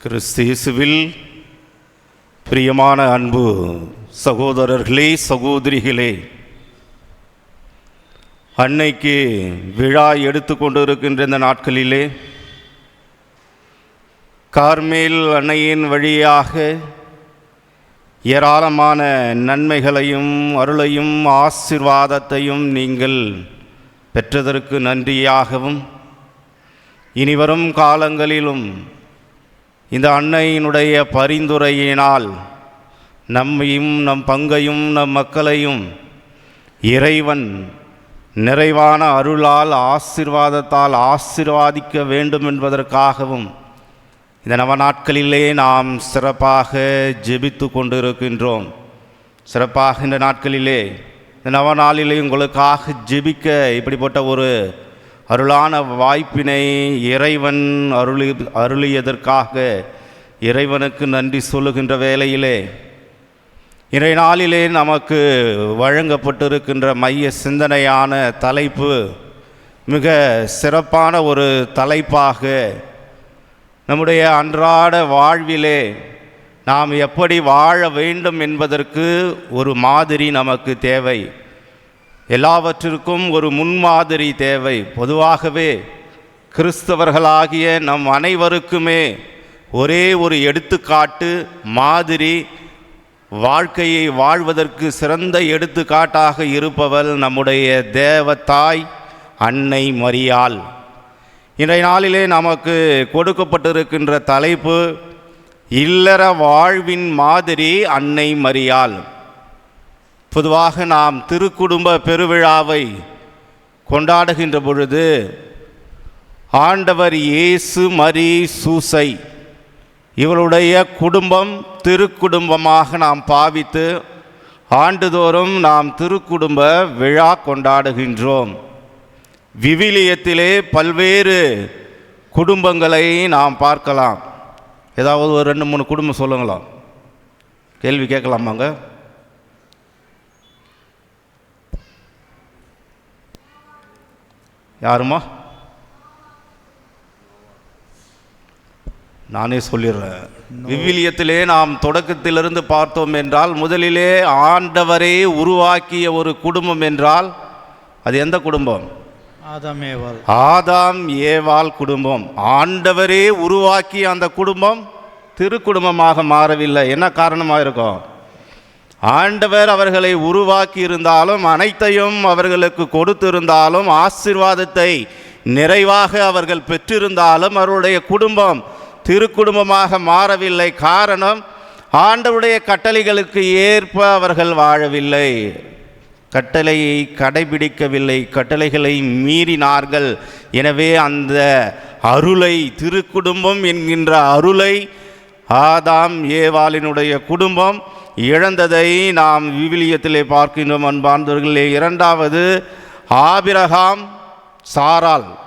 கிறிஸ்தேசுவில் பிரியமான அன்பு சகோதரர்களே சகோதரிகளே அன்னைக்கு விழா எடுத்து கொண்டிருக்கின்ற இந்த நாட்களிலே கார்மேல் அன்னையின் வழியாக ஏராளமான நன்மைகளையும் அருளையும் ஆசிர்வாதத்தையும் நீங்கள் பெற்றதற்கு நன்றியாகவும் இனிவரும் காலங்களிலும் இந்த அன்னையினுடைய பரிந்துரையினால் நம்மையும் நம் பங்கையும் நம் மக்களையும் இறைவன் நிறைவான அருளால் ஆசிர்வாதத்தால் ஆசிர்வாதிக்க வேண்டும் என்பதற்காகவும் இந்த நவ நாட்களிலே நாம் சிறப்பாக ஜெபித்து கொண்டிருக்கின்றோம். சிறப்பாக இந்த நாட்களிலே இந்த நவ நாளிலே உங்களுக்காக ஜெபிக்க இப்படிப்பட்ட ஒரு அருளான வாய்ப்பினை இறைவன் அருளி அருளியதற்காக இறைவனுக்கு நன்றி சொல்லுகின்ற வேளையிலே இறை நாளிலே நமக்கு வழங்கப்பட்டிருக்கின்ற மைய சிந்தனையான தலைப்பு மிக சிறப்பான ஒரு தலைப்பாக நம்முடைய அன்றாட வாழ்விலே நாம் எப்படி வாழ வேண்டும் என்பதற்கு ஒரு மாதிரி நமக்கு தேவை. எல்லாவற்றிற்கும் ஒரு முன்மாதிரி தேவை. பொதுவாகவே கிறிஸ்தவர்களாகிய நம் அனைவருக்குமே ஒரே ஒரு எடுத்துக்காட்டு மாதிரி வாழ்க்கையை வாழ்வதற்கு சிறந்த எடுத்துக்காட்டாக இருப்பவள் நம்முடைய தேவத்தாய் அன்னை மரியாள். இன்றைய நாளிலே நமக்கு கொடுக்கப்பட்டிருக்கின்ற தலைப்பு இல்லற வாழ்வின் மாதிரி அன்னை மரியாள். பொதுவாக நாம் திருக்குடும்ப பெருவிழாவை கொண்டாடுகின்ற பொழுது ஆண்டவர் இயேசு மரி சூசை இவளுடைய குடும்பம் திருக்குடும்பமாக நாம் பாவித்து ஆண்டுதோறும் நாம் திருக்குடும்ப விழா கொண்டாடுகின்றோம். விவிலியத்திலே பல்வேறு குடும்பங்களை நாம் பார்க்கலாம். ஏதாவது ஒரு ரெண்டு மூணு குடும்பம் சொல்லுங்களா கேள்வி கேட்கலாமாங்க? யாருமா? நானே சொல்லிடுறேன். விவிலியத்திலே நாம் தொடக்கத்திலிருந்து பார்த்தோம் என்றால் முதலிலே ஆண்டவரே உருவாக்கிய ஒரு குடும்பம் என்றால் அது எந்த குடும்பம்? ஆதாமேவாள் ஆதாம் ஏவாள் குடும்பம். ஆண்டவரே உருவாக்கிய அந்த குடும்பம் திருக்குடும்பமாக மாறவில்லை. என்ன காரணமாக இருக்கும்? ஆண்டவர் அவர்களை உருவாக்கி இருந்தாலும் அனைத்தையும் அவர்களுக்கு கொடுத்திருந்தாலும் ஆசீர்வாதத்தை நிறைவாக அவர்கள் பெற்றிருந்தாலும் அவருடைய குடும்பம் திருக்குடும்பமாக மாறவில்லை. காரணம் ஆண்டவருடைய கட்டளைகளுக்கு ஏற்ப அவர்கள் வாழவில்லை. கட்டளையை கடைபிடிக்கவில்லை. கட்டளைகளை மீறினார்கள். எனவே அந்த அருளை திருக்குடும்பம் என்கின்ற அருளை ஆதாம் ஏவாளினுடைய குடும்பம் இழந்ததை நாம் விவிலியத்திலே பார்க்கின்றோம் அன்பார்ந்தவர்களே. இரண்டாவது ஆபிரகாம் சாரால்.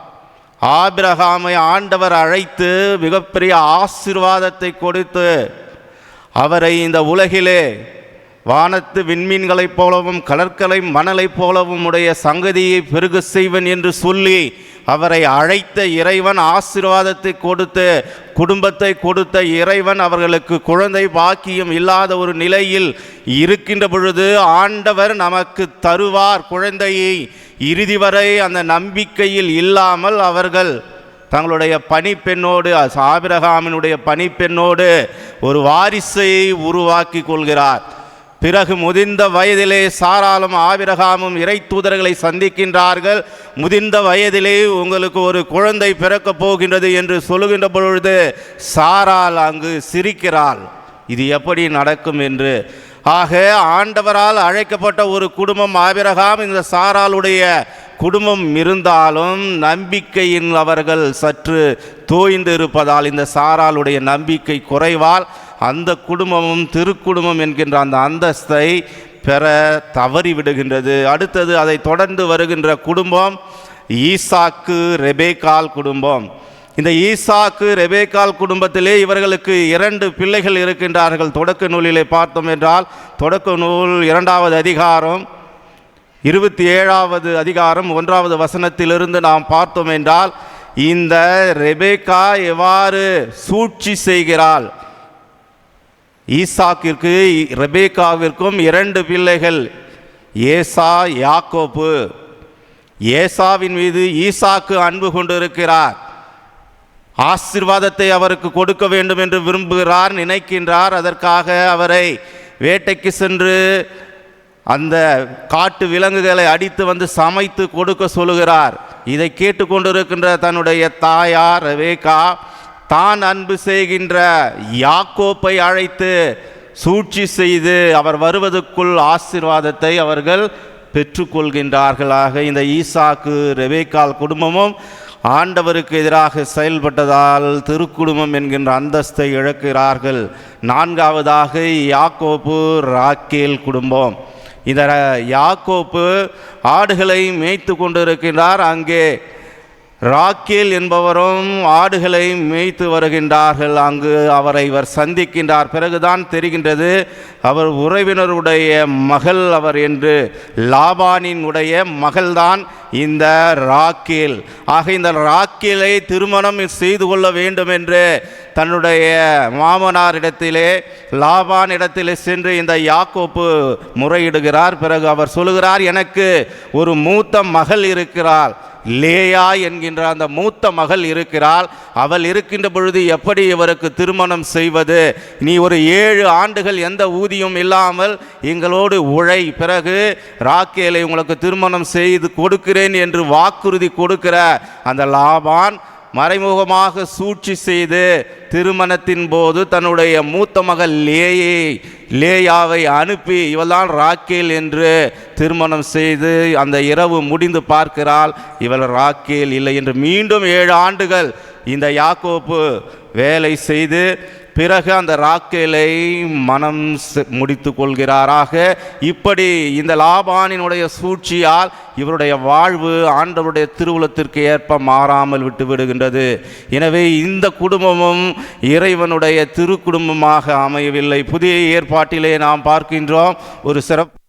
ஆபிரகாமை ஆண்டவர் அழைத்து மிகப்பெரிய ஆசிர்வாதத்தை கொடுத்து அவரை இந்த உலகிலே வானத்து விண்மீன்களைப் போலவும் கடற்கரை மணலைப் போலவும் உடைய சங்கதியை பெருக செய்வன் என்று சொல்லி அவரை அழைத்த இறைவன் ஆசீர்வாதத்தை கொடுத்து குடும்பத்தை கொடுத்த இறைவன் அவர்களுக்கு குழந்தை பாக்கியம் இல்லாத ஒரு நிலையில் இருக்கின்ற பொழுது ஆண்டவர் நமக்கு தருவார் குழந்தையை. இறுதி வரை அந்த நம்பிக்கையில் இல்லாமல் அவர்கள் தங்களுடைய பணிப்பெண்ணோடு ஆபிரகாமினுடைய பணிப்பெண்ணோடு ஒரு வாரிசையை உருவாக்கி கொள்கிறார். பிறகு முதிர்ந்த வயதிலே சாராலும் ஆபிரகாமும் இறை தூதர்களை சந்திக்கின்றார்கள். முதிர்ந்த வயதிலே உங்களுக்கு ஒரு குழந்தை பிறக்கப் போகின்றது என்று சொல்லுகின்ற பொழுது சாரால் அங்கு சிரிக்கிறாள். இது எப்படி நடக்கும் என்று. ஆக ஆண்டவரால் அழைக்கப்பட்ட ஒரு குடும்பம் ஆபிரகாம் இந்த சாராளுடைய குடும்பம் இருந்தாலும் நம்பிக்கையின் அவர்கள் சற்று தோய்ந்து இருப்பதால் இந்த சாராளுடைய நம்பிக்கை குறைவால் அந்த குடும்பமும் திருக்குடும்பம் என்கின்ற அந்த அந்தஸ்தை பெற தவறிவிடுகின்றது அடுத்தது அதை தொடர்ந்து வருகின்ற குடும்பம் ஈசாக்கு ரெபேக்கால் குடும்பம். இந்த ஈசாக்கு ரெபேக்கால் குடும்பத்திலே இவர்களுக்கு இரண்டு பிள்ளைகள் இருக்கின்றார்கள். தொடக்க நூலிலே பார்த்தோம் என்றால் தொடக்க நூல் இரண்டாவது அதிகாரம் இருபத்தி ஏழாவது அதிகாரம் ஒன்றாவது வசனத்திலிருந்து நாம் பார்த்தோம் என்றால் இந்த ரெபேக்கா எவ்வாறு சூழ்ச்சி செய்கிறாள்? ஈசாக்கிற்கு ரெபேக்காவிற்கும் இரண்டு பிள்ளைகள் ஏசா யாக்கோப்பு ஏசாவின் மீது ஈசாக்கு அன்பு கொண்டிருக்கிறார். ஆசீர்வாதத்தை அவருக்கு கொடுக்க வேண்டும் என்று விரும்புகிறார் நினைக்கின்றார். அதற்காக அவரை வேட்டைக்கு சென்று அந்த காட்டு விலங்குகளை அடித்து வந்து சமைத்து கொடுக்க சொல்லுகிறார். இதை கேட்டுக்கொண்டிருக்கின்ற தன்னுடைய தாயார் ரவேகா தான் அன்பு செய்கின்ற யாக்கோப்பை அழைத்து சூழ்ச்சி செய்து அவர் வருவதற்குள் ஆசீர்வாதத்தை அவர்கள் பெற்றுக்கொள்கின்றார்களாக. இந்த ஈசாக்கு ரெவேக்கால் குடும்பமும் ஆண்டவருக்கு எதிராக செயல்பட்டதால் திருக்குடும்பம் என்கின்ற அந்தஸ்தை இழக்கிறார்கள். நான்காவதாக யாக்கோப்பு ராக்கேல் குடும்பம். இந்த யாக்கோப்பு ஆடுகளை மேய்த்து கொண்டிருக்கின்றார். அங்கே ராக்கேல் என்பவரும் ஆடுகளை மேய்த்து வருகின்றார்கள். அங்கு அவரை இவர் சந்திக்கின்றார். பிறகுதான் தெரிகின்றது அவர் உறவினருடைய மகள் அவர் என்று. லாபானின் உடைய மகள்தான் இந்த ராக்கேல். ஆக இந்த ராக்கேலை திருமணம் செய்து கொள்ள வேண்டும் என்று தன்னுடைய மாமனாரிடத்திலே லாபானிடத்திலே சென்று இந்த யாக்கோப்பு முறையிடுகிறார். பிறகு அவர் சொல்லுகிறார் எனக்கு ஒரு மூத்த மகள் இருக்கிறாள். லேயா என்கின்ற அந்த மூத்த மகள் இருக்கிறாள். அவள் இருக்கின்ற பொழுது எப்படி இவருக்கு திருமணம் செய்வது? நீ ஒரு ஏழு ஆண்டுகள் எந்த ஊதியம் இல்லாமல் எங்களோடு உழை. பிறகு ராக்கேலை உங்களுக்கு திருமணம் செய்து கொடுக்கிறேன் என்று வாக்குறுதி கொடுக்கிற அந்த லாபான் மறைமுகமாக சூழ்ச்சி செய்து திருமணத்தின் போது தன்னுடைய மூத்த மகள் லேயை லேயாவை அனுப்பி இவள்தான் ராக்கேல் என்று திருமணம் செய்து அந்த இரவு முடிந்து பார்க்கிறாள். இவள் ராக்கேல் இல்லை என்று மீண்டும் ஏழு ஆண்டுகள் இந்த யாக்கோப்பு வேலை செய்து பிறகு அந்த ராக்கேலை மனம் செ- முடித்து கொள்கிறாராக. இப்படி இந்த லாபானினுடைய சூழ்ச்சியால் இவருடைய வாழ்வு ஆண்டவருடைய திருவுளத்திற்கு ஏற்ப மாறாமல் விட்டு விடுகின்றது. எனவே இந்த குடும்பமும் இறைவனுடைய திருக்குடும்பமாக அமையவில்லை. புதிய ஏற்பாட்டிலே நாம் பார்க்கின்றோம் ஒரு சிறப்பு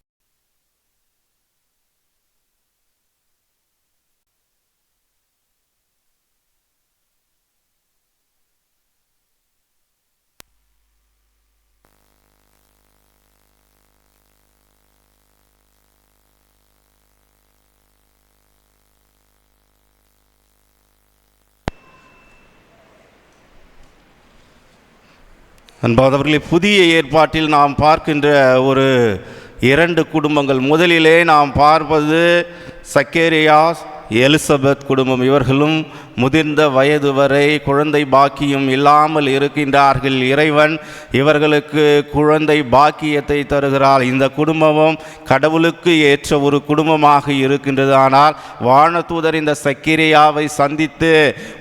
அன்பாதவர்களே புதிய ஏற்பாட்டில் நாம் பார்க்கின்ற ஒரு இரண்டு குடும்பங்கள். முதலிலே நாம் பார்ப்பது சக்கேரியாஸ் எலிசபெத் குடும்பம். இவர்களும் முதிர்ந்த வயது வரை குழந்தை பாக்கியம் இல்லாமல் இருக்கின்றார்கள் இறைவன். இவர்களுக்கு குழந்தை பாக்கியத்தை தருகிறார் இந்த குடும்பமும் கடவுளுக்கு ஏற்ற ஒரு குடும்பமாக இருக்கின்றது. ஆனால் வானதூதர் இந்த சக்கிரியாவை சந்தித்து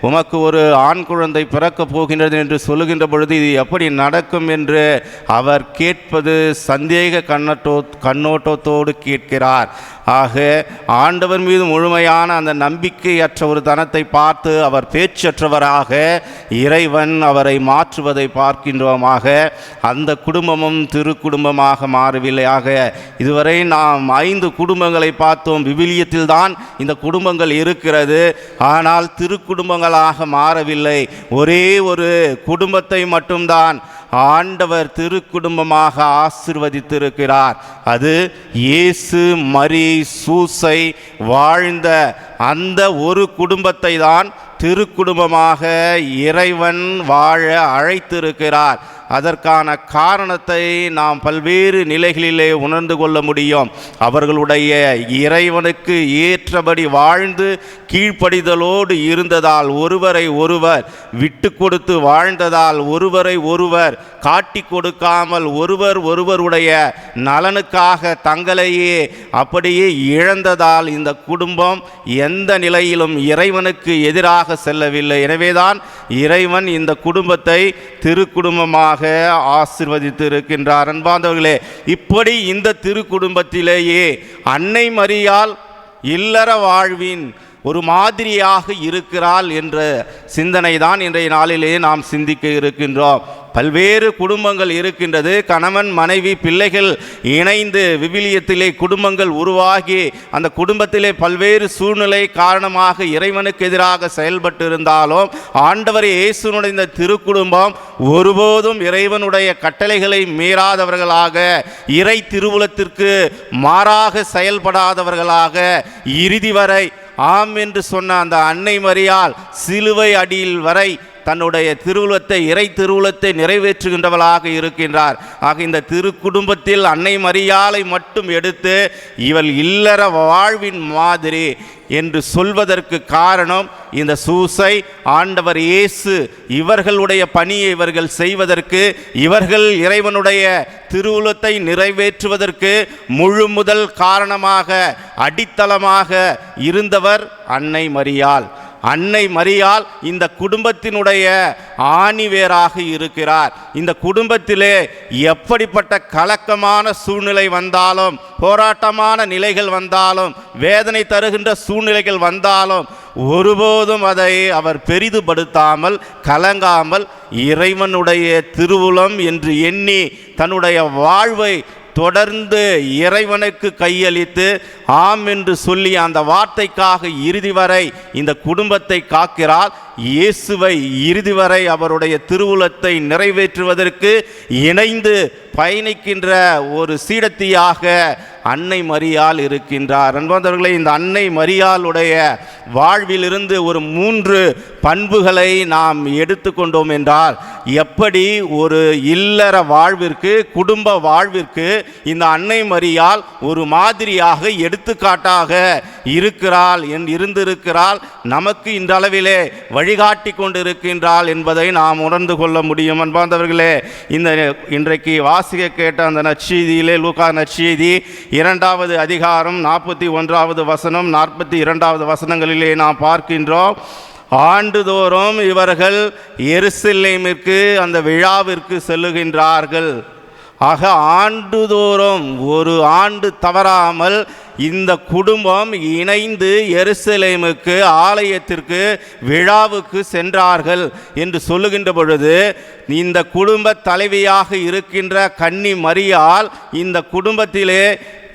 உமக்கு ஒரு ஆண் குழந்தை பிறக்கப் போகின்றது என்று சொல்லுகின்ற பொழுது இது எப்படி நடக்கும்? என்று அவர் கேட்பது சந்தேக கண்ணட்டோ கண்ணோட்டத்தோடு கேட்கிறார். ஆக ஆண்டவர் மீது முழுமையான அந்த நம்பிக்கையற்ற ஒரு தனத்தை பார்த்து அவர் பேச்சற்றவராக இறைவன் அவரை மாற்றுவதை பார்க்கின்றோமாக. அந்த குடும்பமும் திருக்குடும்பமாக மாறவில்லை. ஆக இதுவரை நாம் ஐந்து குடும்பங்களை பார்த்தோம். விவிலியத்தில் தான் இந்த குடும்பங்கள் இருக்கிறது. ஆனால் திருக்குடும்பங்களாக மாறவில்லை. ஒரே ஒரு குடும்பத்தை மட்டும்தான் ஆண்டவர் திருக்குடும்பமாக ஆசிர்வதித்திருக்கிறார். அது இயேசு மரி சூசை வாழ்ந்த அந்த ஒரு குடும்பத்தை தான் திருக்குடும்பமாக இறைவன் வாழ அழைத்திருக்கிறார். அதற்கான காரணத்தை நாம் பல்வேறு நிலைகளிலே உணர்ந்து கொள்ள முடியும். அவர்களுடைய இறைவனுக்கு ஏற்றபடி வாழ்ந்து கீழ்ப்படிதலோடு இருந்ததால் ஒருவரை ஒருவர் விட்டு கொடுத்து வாழ்ந்ததால் ஒருவரை ஒருவர் காட்டி கொடுக்காமல் ஒருவர் ஒருவருடைய நலனுக்காக தங்களையே அப்படியே இழந்ததால் இந்த குடும்பம் எந்த நிலையிலும் இறைவனுக்கு எதிராக செல்லவில்லை. எனவேதான் இறைவன் இந்த குடும்பத்தை திருக்குடும்பமாக ஆசிர்வதித்து இருக்கின்றார் அன்பாந்தவர்களே இப்படி இந்த திருக்குடும்பத்திலேயே அன்னை மரியால் இல்லற வாழ்வின் ஒரு மாதிரியாக இருக்கிறாள் என்ற சிந்தனை தான் இன்றைய நாளிலேயே நாம் சிந்திக்க இருக்கின்றோம். பல்வேறு குடும்பங்கள் இருக்கின்றது. கணவன் மனைவி பிள்ளைகள் இணைந்து விவிலியத்திலே குடும்பங்கள் உருவாகி அந்த குடும்பத்திலே பல்வேறு சூழ்நிலை காரணமாக இறைவனுக்கு எதிராக செயல்பட்டு இருந்தாலும் ஆண்டவர் இயேசுனுடைய இந்த திருக்குடும்பம் ஒருபோதும் இறைவனுடைய கட்டளைகளை மீறாதவர்களாக இறை திருவுலத்திற்கு மாறாக செயல்படாதவர்களாக இறுதி வரை ஆம் என்று சொன்ன அந்த அன்னை மரியால் சிலுவை அடியில் வரை தன்னுடைய திருவுளத்தை இறை திருவுளத்தை நிறைவேற்றுகின்றவளாக இருக்கின்றார். ஆக இந்த திருக்குடும்பத்தில் அன்னை மரியாலை மட்டும் எடுத்து இவள் இல்லற வாழ்வின் மாதிரி என்று சொல்வதற்கு காரணம் இந்த சூசை ஆண்டவர் இயேசு இவர்களுடைய பணியை இவர்கள் செய்வதற்கு இவர்கள் இறைவனுடைய திருவுளத்தை நிறைவேற்றுவதற்கு முழு முதல் காரணமாக அடித்தளமாக இருந்தவர் அன்னை மரியாள். அன்னை மரியால் இந்த குடும்பத்தினுடைய ஆணிவேராக இருக்கிறார். இந்த குடும்பத்திலே எப்படிப்பட்ட கலக்கமான சூழ்நிலை வந்தாலும் போராட்டமான நிலைகள் வந்தாலும் வேதனை தருகின்ற சூழ்நிலைகள் வந்தாலும் ஒருபோதும் அதை அவர் பெரிதுபடுத்தாமல் கலங்காமல் இறைவனுடைய திருவுளம் என்று எண்ணி தன்னுடைய வாழ்வை தொடர்ந்து இறைவனுக்கு கையளித்து ஆம் என்று சொல்லி அந்த வார்த்தைக்காக இறுதி வரை இந்த குடும்பத்தை காக்கிறார். இயேசுவை இறுதி வரை அவருடைய திருவுலத்தை நிறைவேற்றுவதற்கு இணைந்து பயணிக்கின்ற ஒரு சீடத்தியாக அன்னை மரியால் இருக்கின்றார். அன்பந்தவர்களே இந்த அன்னை மரியாளுடைய வாழ்விலிருந்து ஒரு மூன்று பண்புகளை நாம் எடுத்துக்கொண்டோம் என்றால் எப்படி ஒரு இல்லற வாழ்விற்கு குடும்ப வாழ்விற்கு இந்த அன்னை மரியால் ஒரு மாதிரியாக எடுத்துக்காட்டாக இருக்கிறாள் என் இருந்திருக்கிறாள் நமக்கு இன்றளவிலே வழிகாட்டி கொண்டிருக்கின்றாள் என்பதை நாம் உணர்ந்து கொள்ள முடியும். அன்பார்ந்தவர்களே இந்த இன்றைக்கு வாசிக்க கேட்ட அந்த நற்செய்தியிலே லூகா நற்செய்தி இரண்டாவது அதிகாரம் நாற்பத்தி ஒன்றாவது வசனம் நாற்பத்தி இரண்டாவது வசனங்களிலே நாம் பார்க்கின்றோம் ஆண்டுதோறும் இவர்கள் எருசலேமிற்கு அந்த விழாவிற்கு செல்லுகின்றார்கள். ஆக ஆண்டுதோறும் ஒரு ஆண்டு தவறாமல் இந்த குடும்பம் இணைந்து எருசலேமுக்கு ஆலயத்திற்கு விழாவுக்கு சென்றார்கள் என்று சொல்லுகின்ற பொழுது இந்த குடும்ப தலைவியாக இருக்கின்ற கன்னி மரியால் இந்த குடும்பத்திலே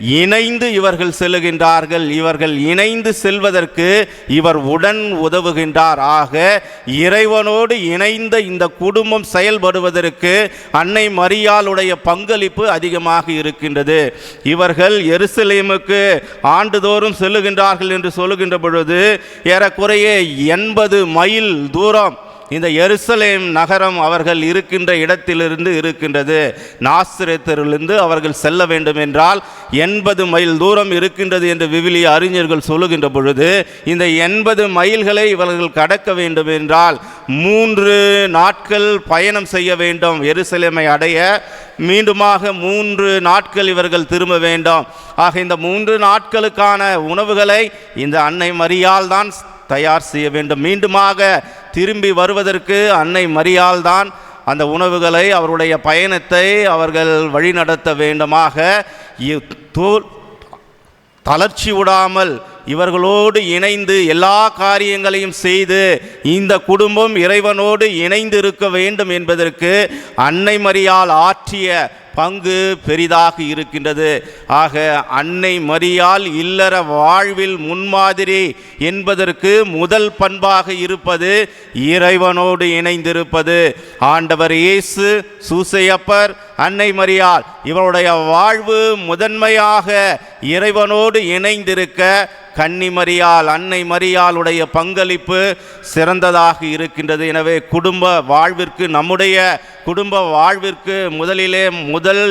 இணைந்து இவர்கள் செல்லுகின்றார்கள். இவர்கள் இணைந்து செல்வதற்கு இவர் உடன் உதவுகின்றார். ஆக இறைவனோடு இணைந்த இந்த குடும்பம் செயல்படுவதற்கு அன்னை மரியாளுடைய பங்களிப்பு அதிகமாக இருக்கின்றது. இவர்கள் எருசலேமுக்கு ஆண்டுதோறும் செல்லுகின்றார்கள் என்று சொல்லுகின்ற பொழுது ஏறக்குறைய எண்பது மைல் தூரம் இந்த எருசலேம் நகரம் அவர்கள் இருக்கின்ற இடத்திலிருந்து இருக்கின்றது. நாசிரத்திலிருந்து அவர்கள் செல்ல வேண்டும் என்றால் எண்பது மைல் தூரம் இருக்கின்றது என்று விவிலிய அறிஞர்கள் சொல்லுகின்ற பொழுது இந்த எண்பது மைல்களை இவர்கள் கடக்க வேண்டும் என்றால் மூன்று நாட்கள் பயணம் செய்ய வேண்டும். எருசலேமை அடைய மீண்டுமாக மூன்று நாட்கள் இவர்கள் திரும்ப வேண்டும். ஆக இந்த மூன்று நாட்களுக்கான உணவுகளை இந்த அன்னை மரியால் தான் தயார் செய்ய வேண்டும். மீண்டுமாக திரும்பி வருவதற்கு அன்னை மரியால்தான் அந்த உணவுகளை அவருடைய பயணத்தை அவர்கள் வழிநடத்த வேண்டுமாக. இ- தளர்ச்சி விடாமல் இவர்களோடு இணைந்து எல்லா காரியங்களையும் செய்து இந்த குடும்பம் இறைவனோடு இணைந்து இருக்க வேண்டும் என்பதற்கு அன்னை மரியால் ஆற்றிய பங்கு பெரிதாக இருக்கின்றது. ஆக அன்னை மரியால் இல்லற வாழ்வில் முன்மாதிரி என்பதற்கு முதல் பண்பாக இருப்பது இறைவனோடு இணைந்திருப்பது. ஆண்டவர் இயேசு சூசையப்பர் அன்னை மரியால் இவருடைய வாழ்வு முதன்மையாக இறைவனோடு இணைந்திருக்க கன்னி மரியால் அன்னை மரியாளுடைய பங்களிப்பு சிறந்ததாக இருக்கின்றது. எனவே குடும்ப வாழ்விற்கு நம்முடைய குடும்ப வாழ்விற்கு முதலிலே முதல்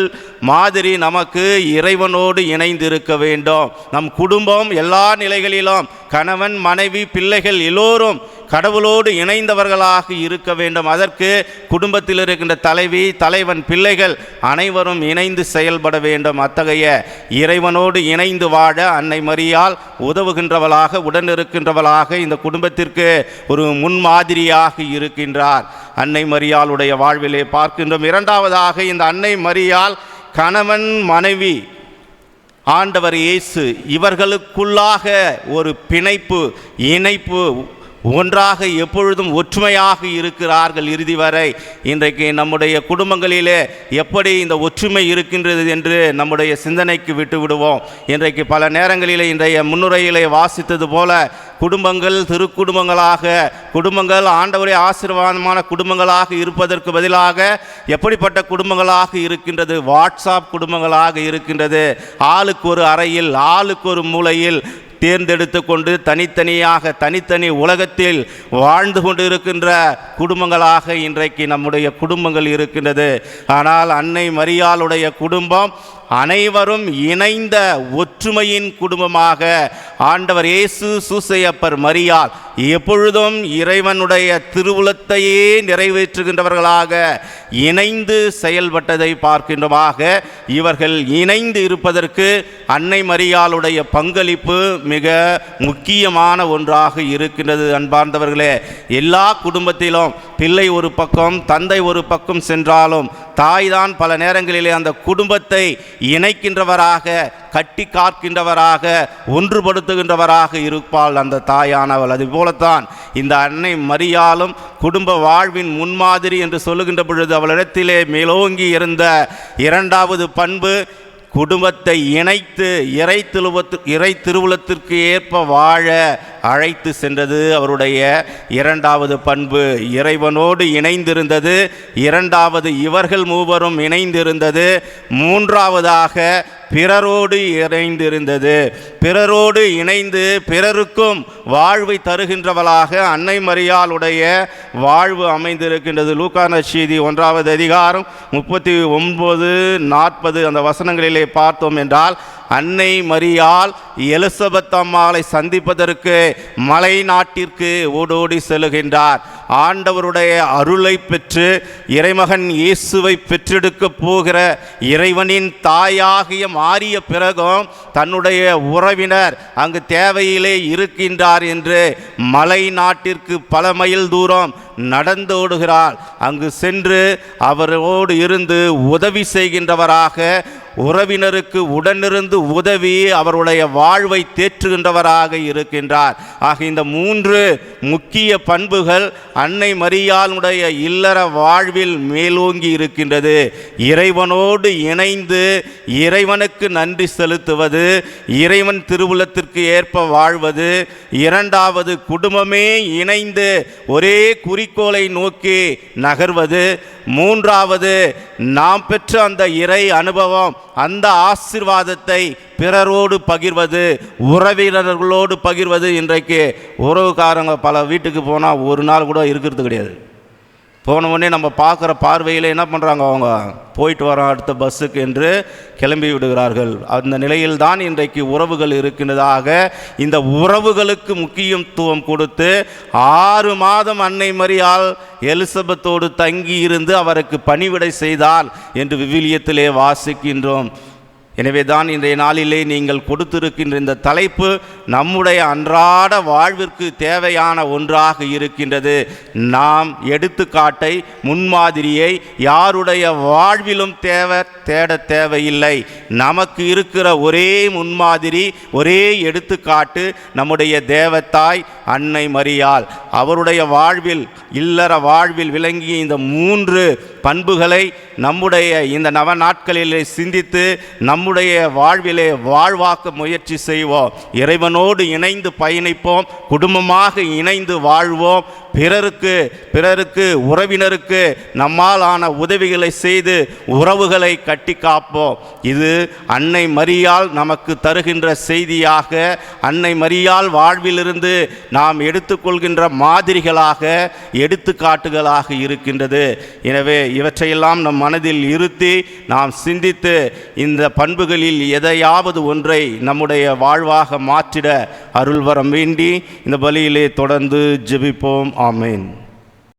மாதிரி நமக்கு இறைவனோடு இணைந்திருக்க வேண்டும். நம் குடும்பம் எல்லா நிலைகளிலும் கணவன் மனைவி பிள்ளைகள் எல்லோரும் கடவுளோடு இணைந்தவர்களாக இருக்க வேண்டும். அதற்கு குடும்பத்தில் இருக்கின்ற தலைவி தலைவன் பிள்ளைகள் அனைவரும் இணைந்து செயல்பட வேண்டும். அத்தகைய இறைவனோடு இணைந்து வாழ அன்னை மரியால் உதவுகின்றவளாக உடன் இருக்கின்றவளாக இந்த குடும்பத்திற்கு ஒரு முன்மாதிரியாக இருக்கின்றார். அன்னை மரியாளுடைய வாழ்விலே பார்க்கின்றோம். இரண்டாவதாக இந்த அன்னை மரியால் கணவன் மனைவி ஆண்டவர் இயேசு இவர்களுக்குள்ளாக ஒரு பிணைப்பு இணைப்பு ஒன்றாக எப்பொழுதும் ஒற்றுமையாக இருக்கிறார்கள் இறுதி வரை. இன்றைக்கு நம்முடைய குடும்பங்களிலே எப்படி இந்த ஒற்றுமை இருக்கின்றது என்று நம்முடைய சிந்தனைக்கு விட்டு விடுவோம். இன்றைக்கு பல நேரங்களிலே இன்றைய முன்னுரையிலே வாசித்தது போல குடும்பங்கள் திருக்குடும்பங்களாக குடும்பங்கள் ஆண்டவரே ஆசீர்வாதமான குடும்பங்களாக இருப்பதற்கு பதிலாக எப்படிப்பட்ட குடும்பங்களாக இருக்கின்றது? வாட்ஸ்அப் குடும்பங்களாக இருக்கின்றது. ஆளுக்கு ஒரு அறையில் ஆளுக்கு ஒரு மூலையில் தேர்ந்தெடுத்து கொண்டு தனித்தனியாக தனித்தனி உலகத்தில் வாழ்ந்து கொண்டு இருக்கின்ற குடும்பங்களாக இன்றைக்கு நம்முடைய குடும்பங்கள் இருக்கின்றது. ஆனால் அன்னை மரியாளுடைய குடும்பம் அனைவரும் இணைந்த ஒற்றுமையின் குடும்பமாக ஆண்டவர் இயேசு சூசையப்பர் மரியால் எப்பொழுதும் இறைவனுடைய திருவுளத்தையே நிறைவேற்றுகின்றவர்களாக இணைந்து செயல்பட்டதை பார்க்கின்றமாக. இவர்கள் இணைந்து இருப்பதற்கு அன்னை மரியாளுடைய பங்களிப்பு மிக முக்கியமான ஒன்றாக இருக்கின்றது அன்பார்ந்தவர்களே. எல்லா குடும்பத்திலும் பிள்ளை ஒரு பக்கம் தந்தை ஒரு பக்கம் சென்றாலும் தாய்தான் பல நேரங்களிலே அந்த குடும்பத்தை இணைக்கின்றவராக கட்டி காக்கின்றவராக ஒன்றுபடுத்துகின்றவராக இருப்பாள் அந்த தாயானவள். அதுபோலத்தான் இந்த அன்னை மரியாலும் குடும்ப வாழ்வின் முன்மாதிரி என்று சொல்லுகின்ற பொழுது அவளிடத்திலே மேலோங்கி இருந்த இரண்டாவது பண்பு குடும்பத்தை இணைத்து இறை திருவத்து இறை திருவுளத்திற்கு ஏற்ப வாழ அழைத்து சென்றது அவருடைய இரண்டாவது பண்பு. இறைவனோடு இணைந்திருந்தது இரண்டாவது இவர்கள் மூவரும் இணைந்திருந்தது மூன்றாவதாக பிறரோடு இணைந்திருந்தது. பிறரோடு இணைந்து பிறருக்கும் வாழ்வை தருகின்றவளாக அன்னை மரியாளுடைய வாழ்வு அமைந்திருக்கின்றது. லூக்கான செய்தி ஒன்றாவது அதிகாரம் முப்பத்தி ஒன்பது நாற்பது அந்த வசனங்களிலே பார்த்தோம் என்றால் அன்னை மரியால் எலிசபெத் அம்மாளை சந்திப்பதற்கு மலை நாட்டிற்கு ஓடோடி செல்கின்றார். ஆண்டவருடைய அருளை பெற்று இறைமகன் இயேசுவை பெற்றெடுக்க போகிற இறைவனின் தாயாகிய மாறிய பிறகும் தன்னுடைய உறவினர் அங்கு தேவையிலே இருக்கின்றார் என்று மலை நாட்டிற்கு பல மைல் தூரம் நடந்தோடுகிறார் அங்கு சென்று அவரோடு இருந்து உதவி செய்கின்றவராக உறவினருக்கு உடனிருந்து உதவி அவருடைய வாழ்வை தேற்றுகின்றவராக இருக்கின்றார். ஆக இந்த மூன்று முக்கிய பண்புகள் அன்னை மரியாளுடைய இல்லற வாழ்வில் மேலோங்கி இருக்கின்றது. இறைவனோடு இணைந்து இறைவனுக்கு நன்றி செலுத்துவது இறைவன் திருவுலத்திற்கு ஏற்ப வாழ்வது இரண்டாவது குடும்பமே இணைந்து ஒரே குறிக்கோளை நோக்கி நகர்வது மூன்றாவது நாம் பெற்ற அந்த இறை அனுபவம் அந்த ஆசிர்வாதத்தை பிறரோடு பகிர்வது உறவினர்களோடு பகிர்வது இன்றைக்கு உறவுக்காரங்க பல வீட்டுக்கு போனால் ஒரு நாள் கூட இருக்கிறது கிடையாது. போன உடனே நம்ம பார்க்குற பார்வையில் என்ன பண்ணுறாங்க அவங்க? போயிட்டு வரோம் அடுத்த பஸ்ஸுக்கு என்று கிளம்பி விடுகிறார்கள். அந்த நிலையில்தான் இன்றைக்கு உறவுகள் இருக்கின்றதாக இந்த உறவுகளுக்கு முக்கியத்துவம் கொடுத்து ஆறு மாதம் அன்னை மரியால் எலிசபெத்தோடு தங்கி இருந்து அவருக்கு பணிவிடை செய்தால் என்று விவிலியத்திலே வாசிக்கின்றோம். எனவே தான் இன்றைய நாளிலே நீங்கள் கொடுத்திருக்கின்ற இந்த தலைப்பு நம்முடைய அன்றாட வாழ்விற்கு தேவையான ஒன்றாக இருக்கின்றது. நாம் எடுத்துக்காட்டை முன்மாதிரியை யாருடைய வாழ்விலும் தேவை தேட தேவையில்லை. நமக்கு இருக்கிற ஒரே முன்மாதிரி ஒரே எடுத்துக்காட்டு நம்முடைய தேவத்தாய் அன்னை மரியாள். அவருடைய வாழ்வில் இல்லற வாழ்வில் விளங்கிய இந்த மூன்று பண்புகளை நம்முடைய இந்த நவ நாட்களிலே சிந்தித்து நம் நம்முடைய வாழ்விலே வாழ்வாக்க முயற்சி செய்வோம். இறைவனோடு இணைந்து பயணிப்போம். குடும்பமாக இணைந்து வாழ்வோம். பிறருக்கு பிறருக்கு உறவினருக்கு நம்மால் ஆன உதவிகளை செய்து உறவுகளை கட்டி காப்போம். இது அன்னை மரியால் நமக்கு தருகின்ற செய்தியாக அன்னை மரியால் வாழ்விலிருந்து நாம் எடுத்துக்கொள்கின்ற மாதிரிகளாக எடுத்துக்காட்டுகளாக இருக்கின்றது. எனவே இவற்றையெல்லாம் நம் மனதில் இருத்தி நாம் சிந்தித்து இந்த பண்புகளில் எதையாவது ஒன்றை நம்முடைய வாழ்வாக மாற்றிட அருள்வரம் வேண்டி இந்த பலியிலே தொடர்ந்து ஜெபிப்போம். ஆமேன்